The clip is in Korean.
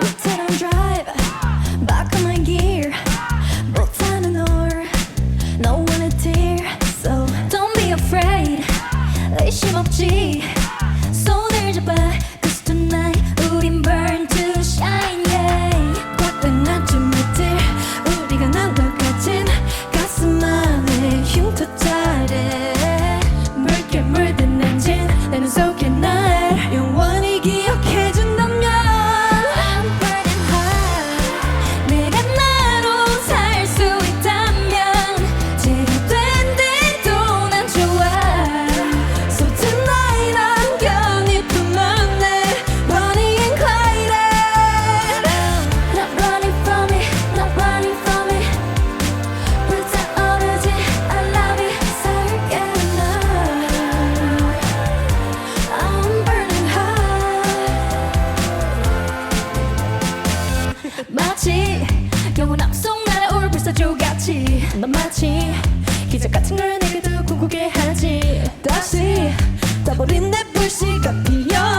We didn't drive. Back 넌 마치 기적 같은 걸 내게도 궁금해 하지. 다시 떠버린 내 불씨가 피어.